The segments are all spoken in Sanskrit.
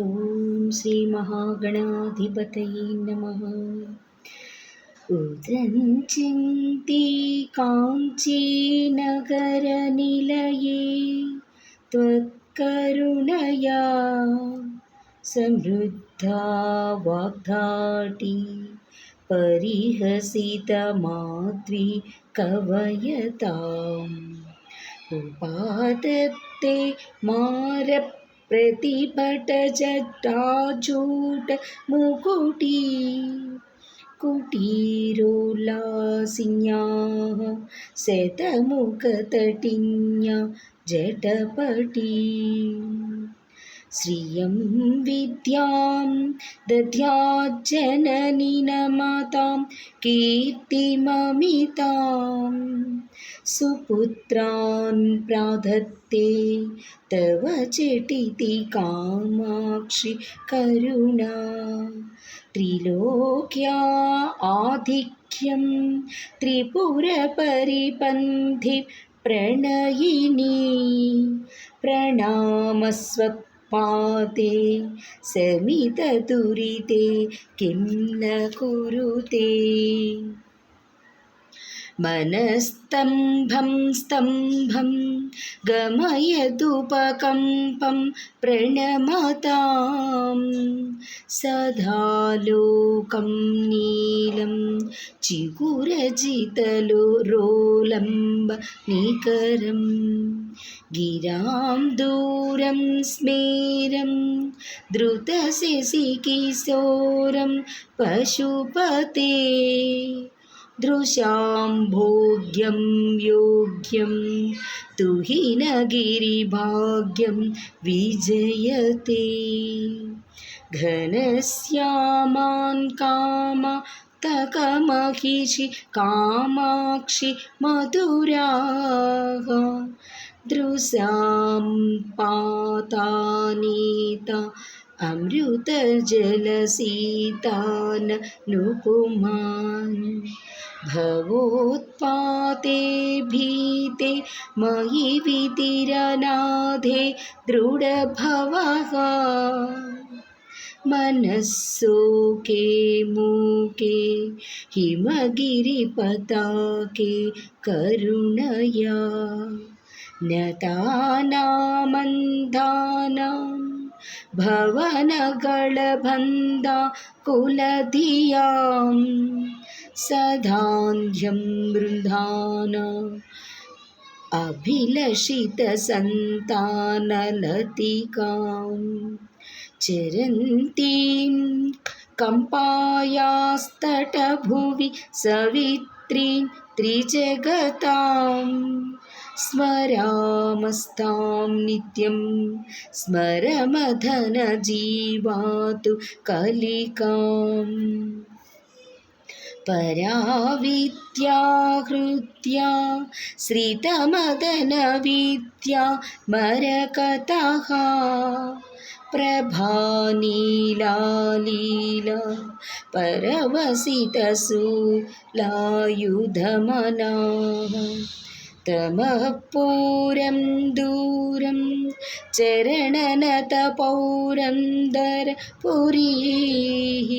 ॐ श्रीमहागणाधिपतये नमः उदञ्चिन्ति काञ्चीनगरनिलये त्वत्करुणया समृद्धा वाग्धाटी परिहसितमाद्वि कवयताम् उपादत्ते मारप्रतिभटजटाजूटमुकुटी कुटीरोल्लासिन्याः शतमुखतटिन्या जटपटी श्रियं विद्यां दद्याज्जननी न मातां कीर्तिममितां सुपुत्रान् प्राधत्ते तव चटिति कामाक्षि करुणा। त्रिलोक्या आधिक्यं त्रिपुरपरिपन्थि प्रणयिनी। प्रणामस्व पाते समितदुरिते किं न कुरुते मनस्तम्भं स्तम्भं गमयदुपकम्पं प्रणमतां सदा लोकं नीलं चिगुरजितलो रोलम्ब निकरम् गिरां दूरं स्मेरं द्रुतशिशिकिशोरं पशुपते। दृशां भोग्यं योग्यं तुहिनगिरिभाग्यं विजयते। घनश्यामान् कामा तकमहिषि कामाक्षि मधुराः दृशां पातानीता अमृतजलसीतान् नुपुमान् भवोत्पाते भीते मयि वितिरनाधे दृढभवः मनस्सोके मूके हिमगिरिपताके करुणया। न्यतानामन्धानां भवनगळबन्धा कुलधियां सधान्ध्यं वृन्धाना अभिलषितसन्तानलतिकां चरन्तीं कम्पायास्तटभुवि सवित्रीं त्रिजगताम् स्मरामस्तां नित्यं स्मरमधनजीवातु कलिकाम्। पराविद्या हृद्या श्रितमदनविद्या मरकतः। प्रभानीलालीला परवसितसुलायुधमनाः तमः पूरं दूरं चरणनतपौरन्दरपुरीः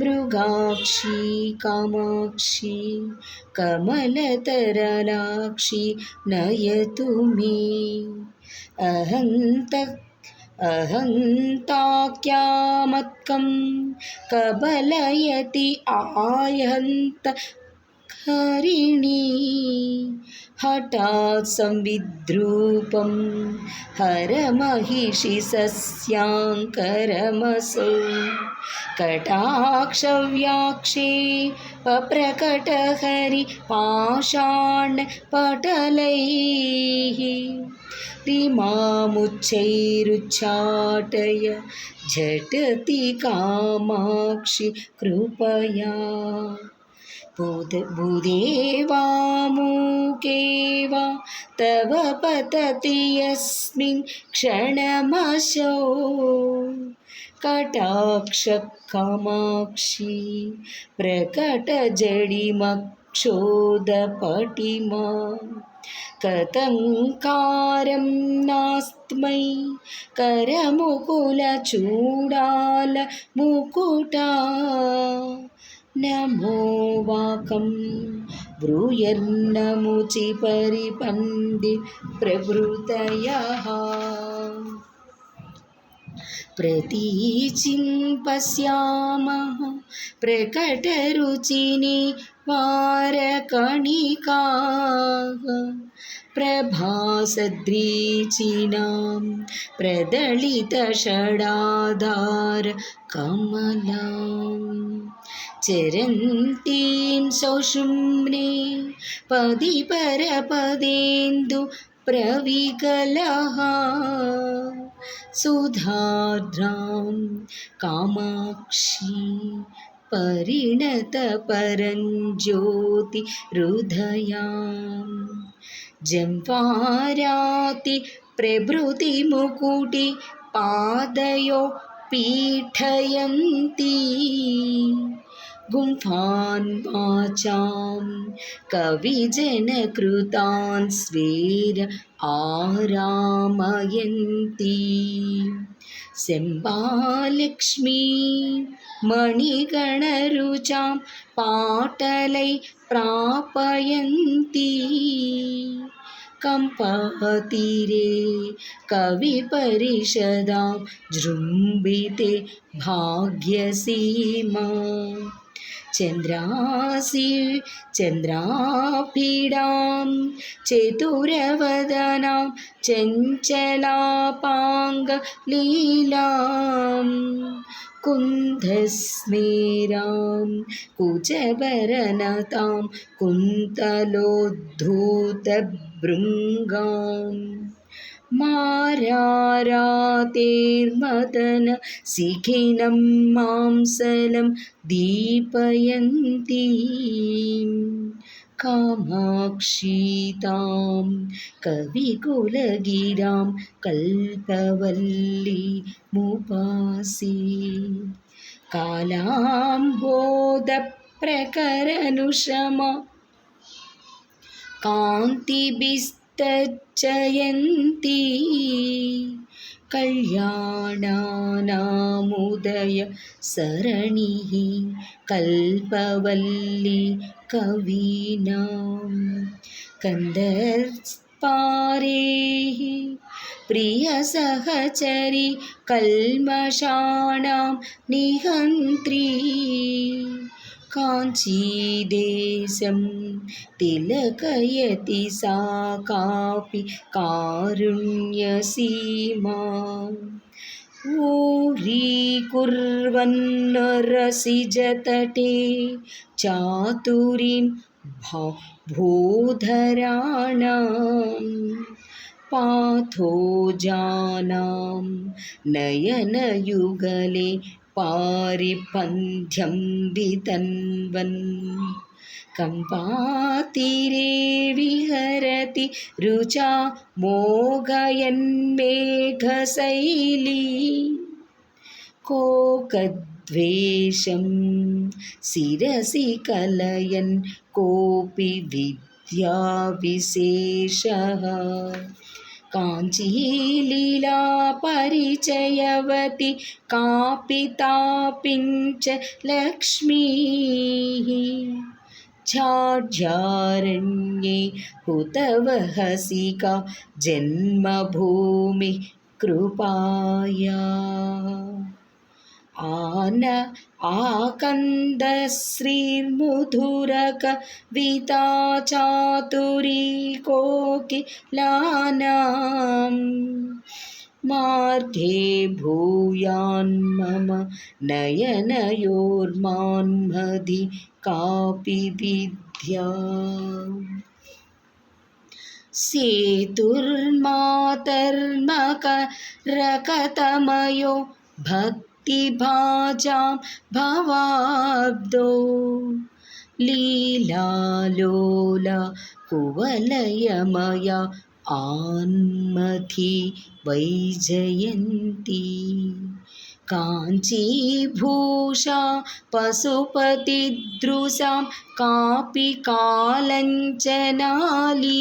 मृगाक्षी कामाक्षी कमलतरलाक्षी नयतु मे अहन्त अहन्ताख्यामत्कं कबलयति आयन्त हरिणी हठात् संविद्रूपं हरमहिषि कटाक्षव्याक्षे पप्रकटहरि पाषाणपटलैः रिमामुच्चैरुच्चाटय झटति कामाक्षि कृपया भूदेवा मूके वा तव पतति यस्मिन् क्षणमशो कटाक्षकामाक्षी प्रकटजडिमक्षोदपटिमा कतङ्कारं नास्त्मै करमुकुलचूडालमुकुटा नमो वाकं परिपन्दि प्रभृतयः। प्रतीचिं पश्यामः प्रकटरुचिनि वारकणिकाः। प्रभासद्रीचिनां प्रदलितषडाधार कमलां चरन्तीं सौषुम्ने पदि परपदेन्दु प्रविकलः। सुधार्द्रां कामाक्षी परिणतपरञ्ज्योतिहृदयां जम्पाराति प्रभृतिमुकुटि पादयो पीठयन्ती गुम्फान् वाचां कविजनकृतान् स्वेर आरामयन्ती। सेम्बालक्ष्मी मणिगणरुचां पाटलै प्रापयन्ती। कम्पातीरे कविपरिषदां जृम्बिते भाग्यसीमा चन्द्रासि चन्द्रापीडां चतुरवदनां चञ्चलापाङ्गलीलां कुन्धस्मेरां कुचभरनतां कुन्तलोद्धूतभृङ्गाम् मारारातेर्मदन शिखिनं मांसलं दीपयन्ती। कामाक्षीतां कविकुलगिरां कल्पवल्लीमुपासि कालाम्बोधप्रकरनुषमा। कान्तिभिस् ജയന്തി. കല്യാണാനാമുദയ സരണി. കൽപവല്ലി കവീനാം. കന്ദർപ്പാരേ. പ്രിയസഹചരി കൽമഷാണാം നിഹന്ത്രി. കാഞ്ചീദേശം തിലകയതി സാ കാപ്പി കാരുണ്യസീമാ ഊരീകുർവന്നൊരസിജതടേ ചാതുരീം ഭൂധരാണാം. പാഥോജാനാം നയനയുഗലേ പാരിപന്ധ്യം വിതൻവൻ कम्पातीरे विहरति रुचा मोघयन्मेघशैली कोकद्वेषं शिरसि कलयन् कोऽपि विद्याविशेषः काञ्चीलीला परिचयवति कापि तापिञ्च लक्ष्मीः झाढ्यारण्ये हुतवहसिका जन्मभूमिः कृपाया। आन आकन्दश्रीर्मुधुरकविता चातुरी कोकिलानां मार्गे भूयान्मम नयनयोर्मान्मदि कापि विद्या। सेतुर्मातर्मकरकतमयो भक् भक्तिभाजां भवाब्दो। लीलालोला कुवलयमया आन्मथि वैजयन्ती। काञ्चीभूषा पशुपतिदृशां कापि कालञ्चनाली।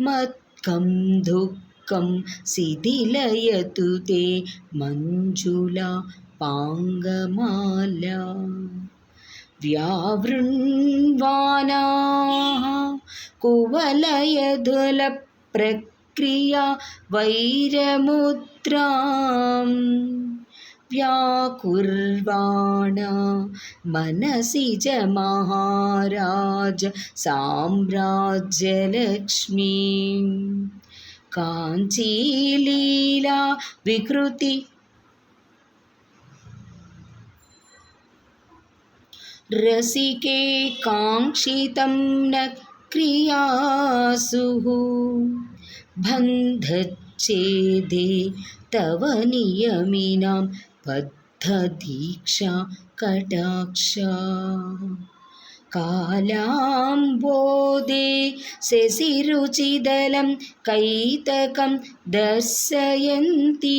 मत्कं दुःखं शिथिलयतु ते मञ्जुला पाङ्गमाला व्यावृण्वानाः। कुवलयधुलप्रक्रिया वैरमुद्रां व्याकुर्वाणा मनसि च महाराज साम्राज्यलक्ष्मीं। काञ्चीलीला विकृति रसिके काङ्क्षितं न क्रियासुः। बन्धच्छेदे तव नियमिनां बद्धदीक्षा कटाक्षा। कालाम्बोदे शशिरुचिदलं कैतकं दर्शयन्ती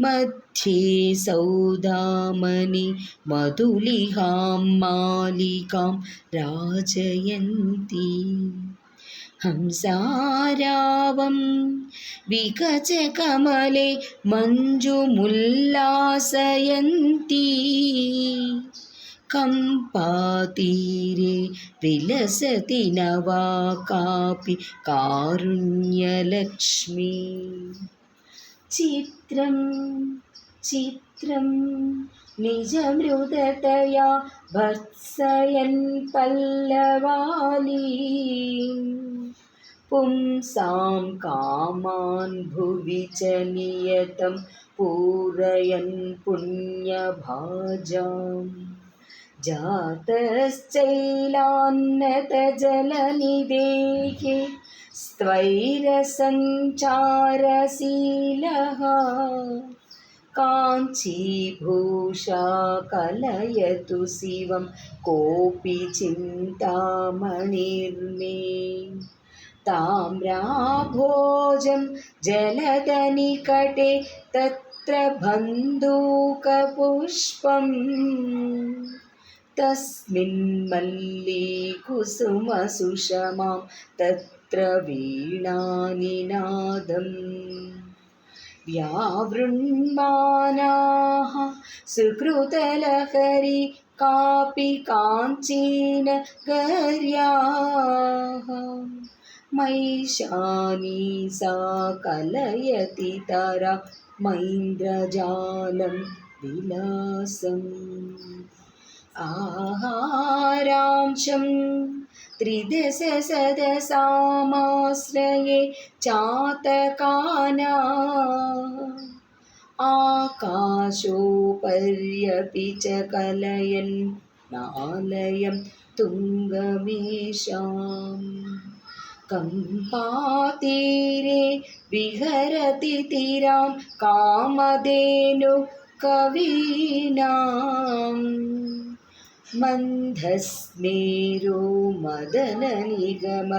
മധ്യേ സൗദാമനി മധുലിഹാം മാലികാം രാജയന്തി. ഹംസാരാവം വികചകമലെ മഞ്ജുമുല്ലാസയന്തി. കമ്പാതീരെ വിലസതി നവാ കാപി കാരുണ്യലക്ഷ്മി. कारुण्यलक्ष्मी चित्रं चित्रं निजमृदतया भर्त्सयन् पल्लवाली पुंसां कामान् भुवि च नियतं पूरयन् पुण्यभाजाम् जातश्चैलान्नतजलनिदेहे स्वैरसञ्चारशीलः काञ्चीभूषा कलयतु शिवं कोऽपि चिन्तामणिर्मे। ताम्राभोजं जलदनिकटे तत्र बन्दूकपुष्पम् तस्मिन्मल्लीकुसुमसुषमां तत्र वीणानिनादम् व्यावृण्मानाः सुकृतलहरी कापि काञ्चीनगर्याः। मैशानी सा कलयति तरा मैन्द्रजालं विलासम् आहारांशं त्रिदशसदसामाश्रये चातकाना आकाशोपर्यपि च कलयन् नालयं तुङ्गमेषाम् कम्पातीरे विहरति तिरां कामधेनु कवीनाम् मन्दस्मेरो मदननिगम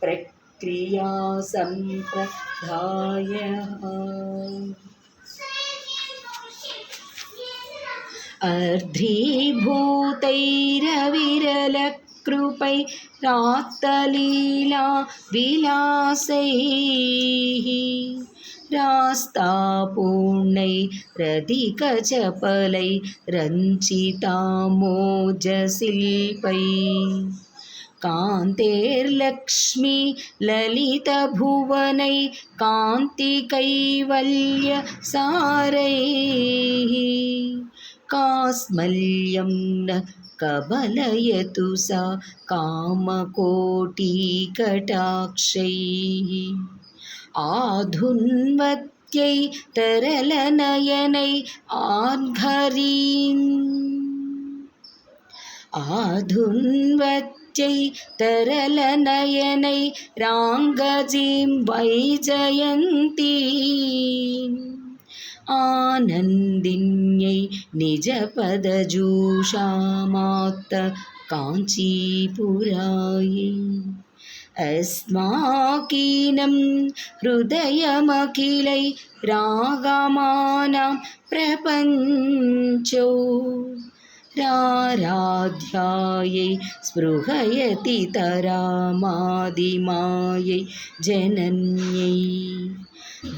प्रक्रिया सम्प्रदायः अर्ध्रीभूतैरविरलकृपै रास्तापूर्णैरधिकचपलै रञ्चितामोजशिल्पै। कान्तेर्लक्ष्मी ललितभुवनै कान्तिकैवल्यसारैः। कास्मल्यं न कबलयतु सा कामकोटिकटाक्षैः आधुन्वत्यै तरलनयनै आर्घरीन्। आधुन्वत्यै तरलनयनै राङ्गजीं वैजयन्तीम् आनन्दिन्यै निजपदजूषामात्त काञ्चीपुरायै अस्माकीनं हृदयमखिलै रागमानां प्रपञ्चो। राराध्यायै स्पृहयति तरामादिमायै जनन्यै।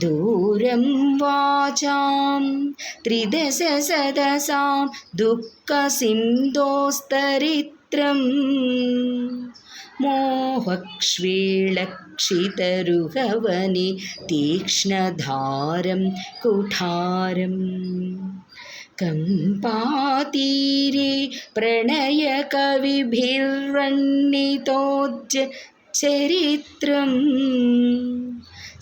दूरं वाचां त्रिदशसदसां दुःखसिन्धोस्तरित्रम् मोहक्ष्वेळक्षितरुहवने तीक्ष्णधारं कुठारम् कम्पातीरे प्रणयकविभिर्वण्णितोज्ज चरित्रम्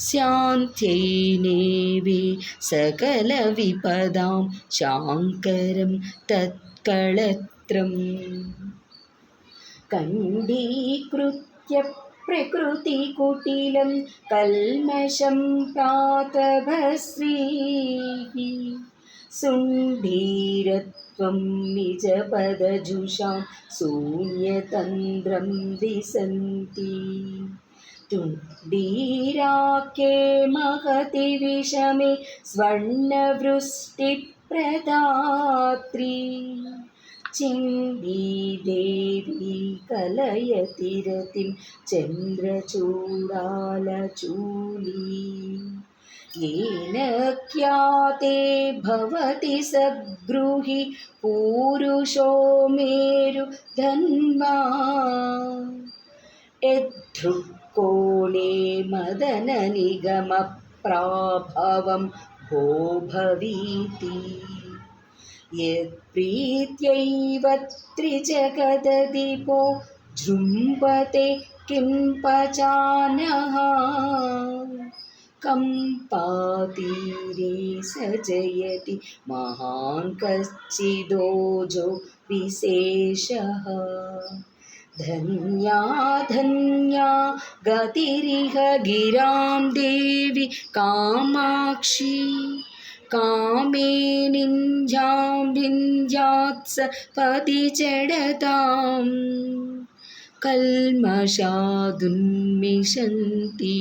शान्त्यैनेवे सकलविपदां शाङ्करं तत्कळत्रम् കണ്ടീകൃത്യ പ്രകൃതികുട്ടിലം കൽമഷം പ്രാതഭശ്രീः സുണ്ഠീരത്വം നിജപദജുഷാം ശൂന്യതന്ത്രം ദിശന്തി തുണ്ടീരാക്കെ മഹതി വിഷമേ സ്വർണവൃഷ്ടിപ്രദാത്രീ चिन्दीदेवी कलयति रतिं चन्द्रचूडालचूली। येन ख्याते भवति सद्गृहि पूरुषो मेरुधन्वा यद्धृक्कोणे मदननिगमप्राभवं भो भवीति। यत्प्रीत्यैव त्रिजगदधिपो जृम्भते किं पचानः? कम्पातीरे स जयति महान् कश्चिदोजो विशेषः। धन्या धन्या गतिरिह गिरां देवि कामाक्षी कामेनिञ्जां विञ्जात्स पतिचडतां कल्मषादुन्मिषन्ती।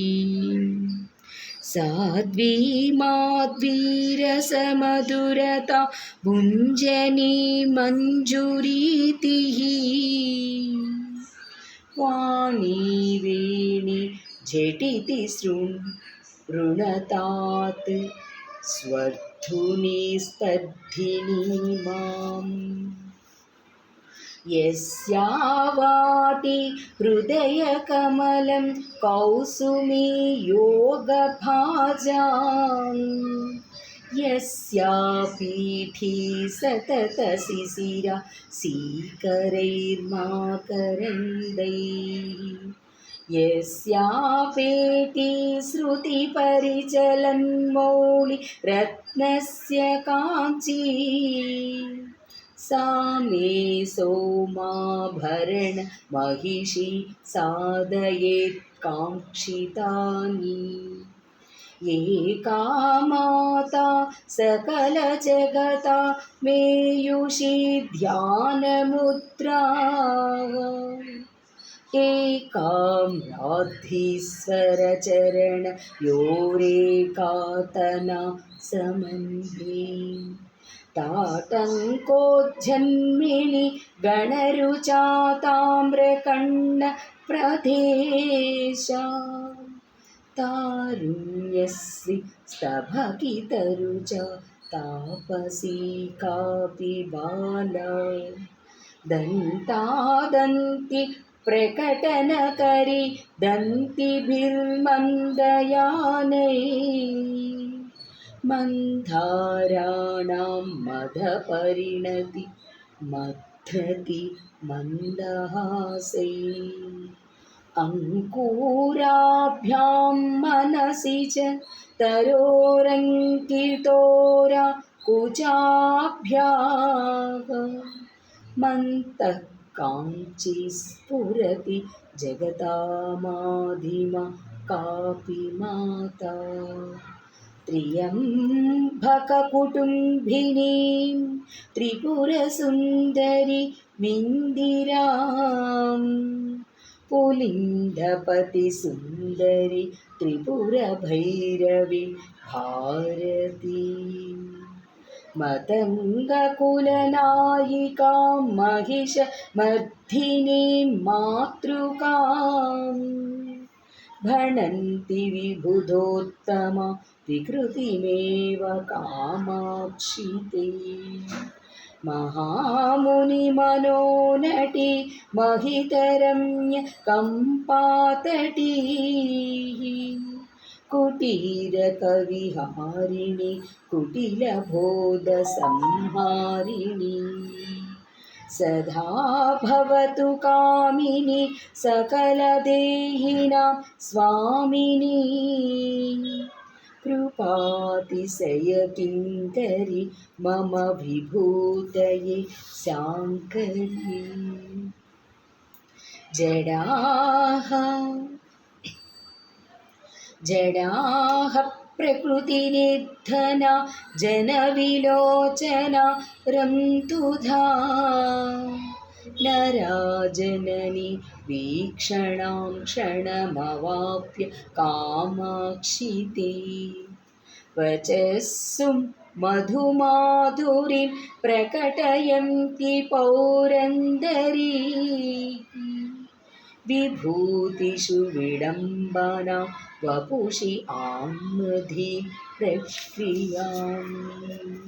साध्वी माध्वीरसमधुरता भुञ्जनी मञ्जुरीतिः। वाणी वेणि झटिति शृण् ऋणतात् स्वर्धुनी स्तब्धिनी माम् यस्यावाति हृदयकमलं कौसुमी योगभाजाम् यस्या पीठी सततशिशिरा सीकरैर्माकरन्दैः यस्यापेटी श्रुतिपरिचलन्मौळि रत्नस्य काञ्ची। सा मे सोमाभरण महिषी साधयेत् काङ्क्षितानि एका माता सकलजगता मेयुषी ध्यानमुद्रा। एकाम्राद्धीश्वरचरण योरेकातना समन्वे ताटङ्कोज्जन्मिनि गणरुचाताम्रकण्ण प्रदेशा। तारुण्यश्री स्तभकितरुचा तापसी कापि बाला। दन्तादन्ति പ്രകടനകരി ദന്തിഭിർമന്ദയാനൈ. മന്ധാരാണാം മതപരിണതി മധ്യതി മന്ദഹാസൈ. അങ്കൂരാഭ്യാം മനസി ച തരോരങ്കിതോര കുചാഭ്യാ മന്ത काञ्ची स्फुरति जगतामाधिमा कापि माता त्र्यम्बककुटुम्बिनीं त्रिपुरसुन्दरि मिन्दिरां पुलिन्दपतिसुन्दरि त्रिपुरभैरवि भारती मतङ्गकुलनायिकां महिषमर्धिनीं मातृकाम् भणन्ति विबुधोत्तमा विकृतिमेव कामाक्षि ते महामुनिमनोनटी महितरम्य कम्पातटी कुटीरकविहारिणि कुटिलबोधसंहारिणि। सदा भवतु कामिनि सकलदेहिनां स्वामिनी। कृपातिशयकिङ्करि मम विभूतये शाङ्करी। जडाः जडाः प्रकृतिनिधना जनविलोचना रन्तुधा नराजननि वीक्षणां क्षणमवाप्य कामाक्षिते वचस्सुं मधुमाधुरीं प्रकटयन्ति पौरन्दरी विभूतिषु विडम्बना वपुषि आम्मधि प्रक्रियाम्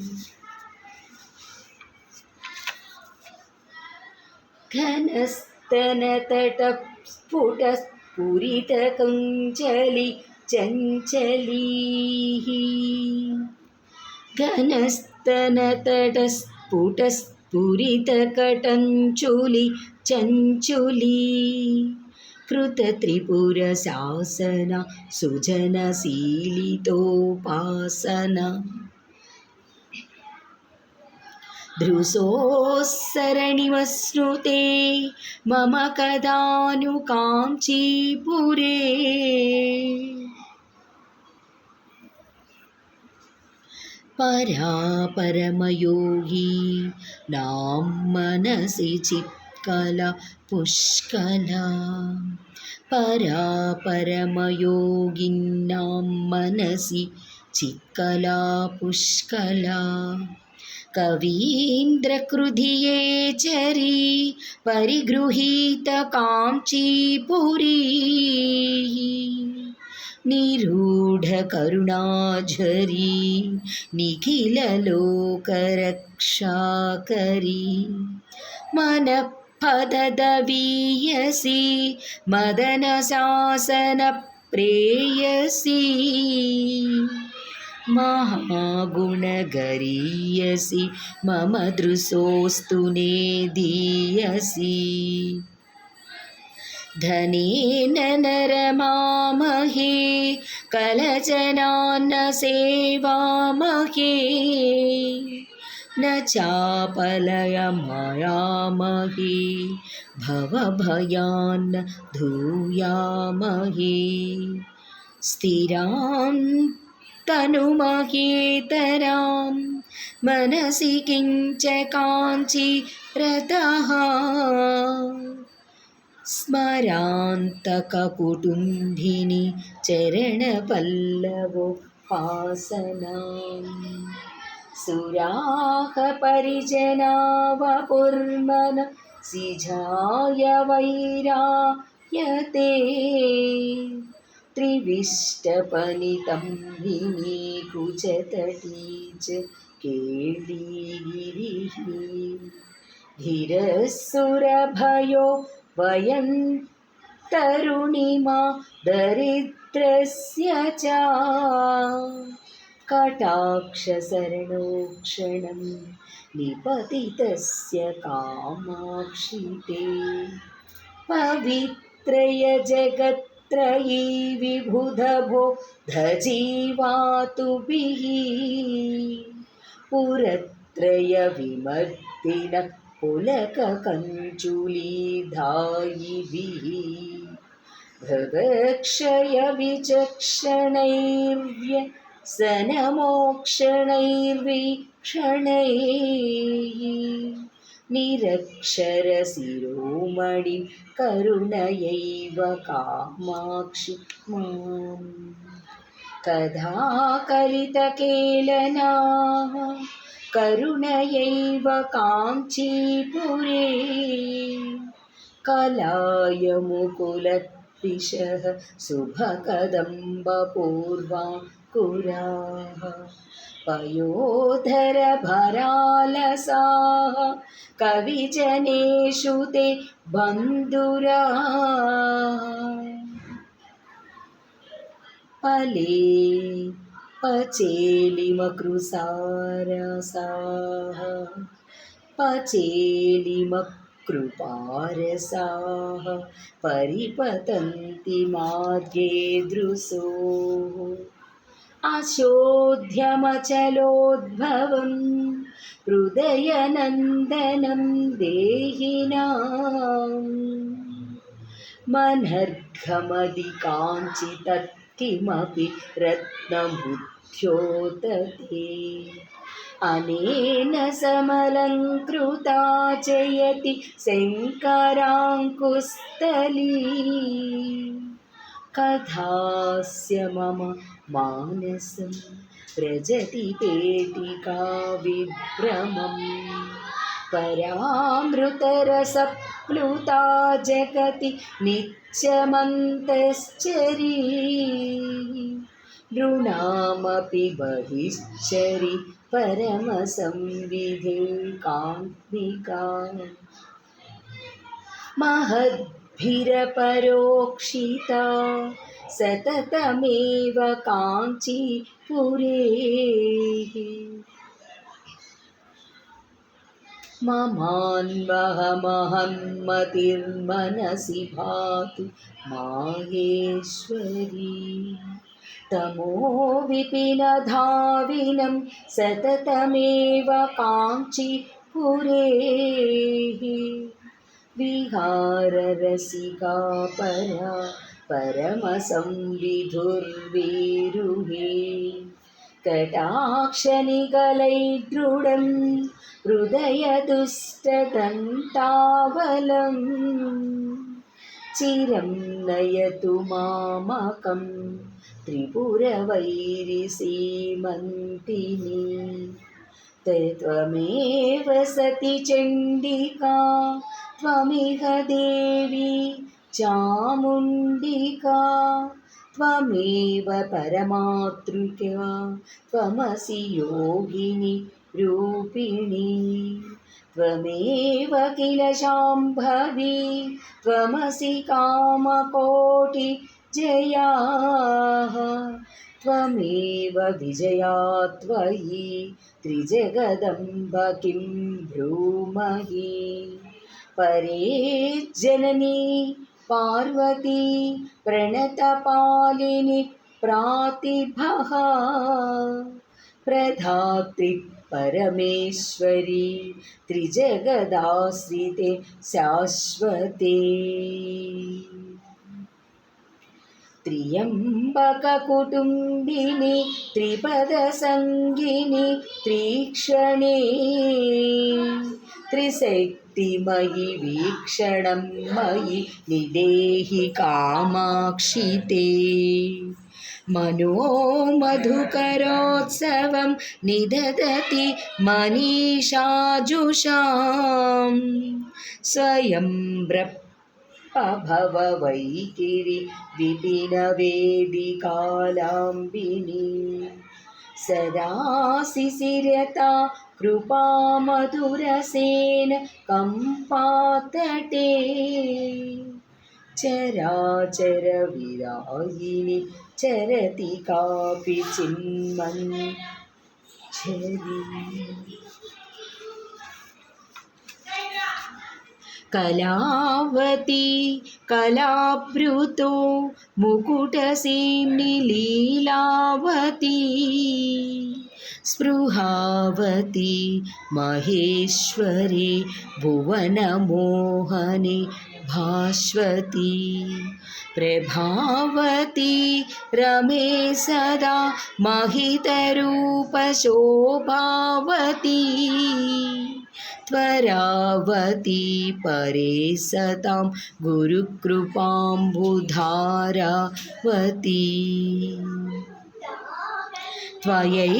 घनस्तनतटस्फुटस्फुरितकञ्चलि चञ्चलीः। घनस्तनतटस्फुटस्फुरितकटञ्चुलि चञ्चुली। कृतत्रिपुरशासन सुजनशीलितोपासना धृसोस्सरणिवस्नुते मम कदानुकाञ्चीपुरे परापरमयोगी नां मनसि चित्कला पुष्कला परापरमयोगिन्नां मनसि चित्कला पुष्कला। कवीन्द्रकृधिये चरी परिगृहीतकाञ्चीपुरी निरूढकरुणाझरी निखिललोकरक्षाकरी मनःपददवीयसि मदनशासनप्रेयसी महागुणगरीयसि मम दृशोऽस्तु नेदीयसि। धनेन नरमामहे कलजनान्न सेवामहे न चापलयमयामहे भवभयान्न धूयामहे। स्थिरां तनुमहेतरां मनसि किञ्च काञ्चिरतः स्मरान्तककुटुम्बिनि चरणपल्लवोपासनाम्। सुराः परिजनावपुर्मन सिजाय वैरायते त्रिविष्टपनितं विनीकुचतटी च केळीगिरिः धीरसुरभयो वयं तरुणिमा दरिद्रस्य च। कटाक्षशरणोक्षणं निपतितस्य कामाक्षिते पवित्रय जगत्त्रयी विबुधभो धजीवातुभिः। पुरत्रयविमर्दिन पुलककञ्चुलीधायिभिः सनमोक्षणैर्वीक्षणैः निरक्षरशिरोमणि करुणयैव कामाक्षि। माम् कदा कलितकेलनाः करुणयैव काञ्चीपुरे कलाय मुकुलत्विषः शुभकदम्बपूर्वां शुभकदम्बपूर्वाङ्कुराः पयोधरभरालसाः कविजनेषु ते बन्धुरा पले पचेलिमकृसारसाः पचेलिमकृपारसाः परिपतन्ति मार्गे दृशोः अशोध्यमचलोद्भवं हृदयनन्दनं देहिनाम् मनर्घमदिकाञ्चितत् किमपि रत्नबुद्ध्योतते अनेन समलङ्कृता जयति शङ्कराङ्कुस्थली। कथास्य मम मानसं व्रजति पेटिका विभ्रमम् परामृतरसप्लुता जगति नित्यमन्तश्चरी। नृणामपि बहिश्चरि परमसंविधे कान्तिका महद्भिरपरोक्षिता सततमेव काञ्चीपुरे ममान्वहमहन्मतिर्मनसि भातु माहेश्वरी। तमो विपिनधाविनं सततमेव काञ्चीपुरेः विहाररसिका परा परमसंविधुर्वीरुहे कटाक्षनिकलैदृढम् हृदयदुष्टदन्तावलं चिरं नयतु मामकं त्रिपुरवैरिसीमन्तिनी त्वमेव सति चण्डिका त्वमिह देवी चामुण्डिका त्वमेव परमातृका त्वमसि योगिनी रूपिणी त्वमेव किल शाम्भवी त्वमसि कामकोटिजयाः त्वमेव विजया त्वयि त्रिजगदम्ब किं ब्रूमहि परे जननी पार्वती प्रणतपालिनि प्रातिभः प्रधात्रि परमेश्वरी त्रिजगदाश्रिते शाश्वते। त्र्यम्बककुटुम्बिनि त्रिपदसङ्गिनि त्रीक्षणे भक्तिमयि वीक्षण मयि निदेहि कामाक्षि मनो मधुकरोत्सवं निददति मनीषाजुषा। स्वयं ब्रपभवैकिरि विपिनवेदिकालाम्बिनी सदा शिशिरता కృపామధురసేన కంపాతటే. చరాచర విరాయిని చరతి కాపి చిన్మన్ కళావతి కళాభృతో ముకుటసీమ్ని లీలావతి. स्पृहावती महेश्वरी भुवनमोहने भास्वती। प्रभावती रमे सदा महितरूपशोभावती। त्वरावती परे सतां गुरुकृपाम्बुधारावती। त्वयैव